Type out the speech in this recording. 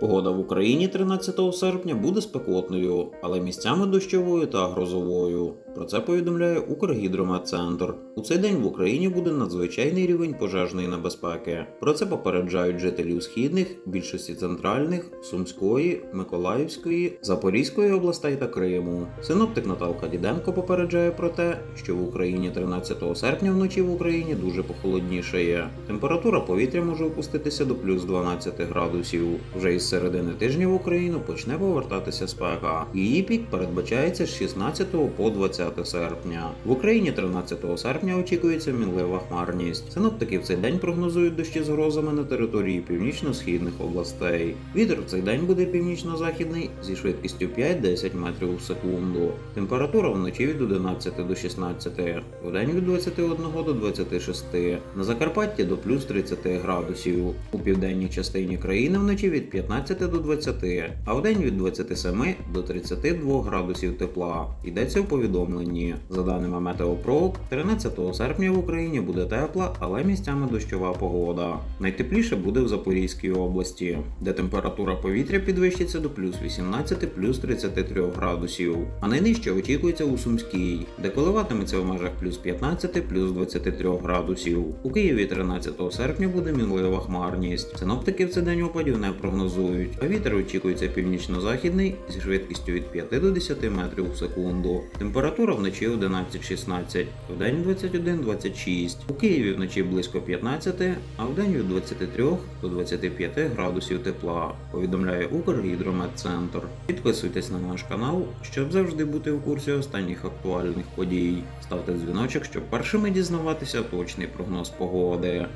Погода в Україні 13 серпня буде спекотною, але місцями дощовою та грозовою. Про це повідомляє Укргідрометцентр. У цей день в Україні буде надзвичайний рівень пожежної небезпеки. Про це попереджають жителів східних, більшості центральних, Сумської, Миколаївської, Запорізької областей та Криму. Синоптик Наталка Діденко попереджає про те, що в Україні 13 серпня вночі в Україні дуже похолоднішає. Температура повітря може опуститися до плюс 12 градусів. Вже із середини тижня в Україну почне повертатися спека. Її пік передбачається з 16 по 20 серпня. В Україні 13 серпня очікується мінлива хмарність. Синоптики в цей день прогнозують дощі з грозами на території північно-східних областей. Вітер в цей день буде північно-західний зі швидкістю 5-10 метрів у секунду. Температура вночі від 11 до 16, вдень від 21 до 26, на Закарпатті до плюс 30 градусів. У південній частині країни вночі від 15 до 20, а вдень від 27 до 32 градусів тепла. Йдеться у повідомленні. За даними Метеопрок, 13 серпня в Україні буде тепла, але місцями дощова погода. Найтепліше буде в Запорізькій області, де температура повітря підвищиться до плюс 18 плюс 33 градусів. А найнижче очікується у Сумській, де коливатиметься в межах плюс 15 плюс 23 градусів. У Києві 13 серпня буде мінлива хмарність. Синоптики в цей день опадів не прогнозують, а вітер очікується північно-західний зі швидкістю від 5 до 10 метрів у секунду. Температура вночі 11-16, вдень 21-26. У Києві вночі близько 15, а вдень від 23 до 25 градусів тепла. Повідомляє Укргідрометцентр. Підписуйтесь на наш канал, щоб завжди бути в курсі останніх актуальних подій. Ставте дзвіночок, щоб першими дізнаватися точний прогноз погоди.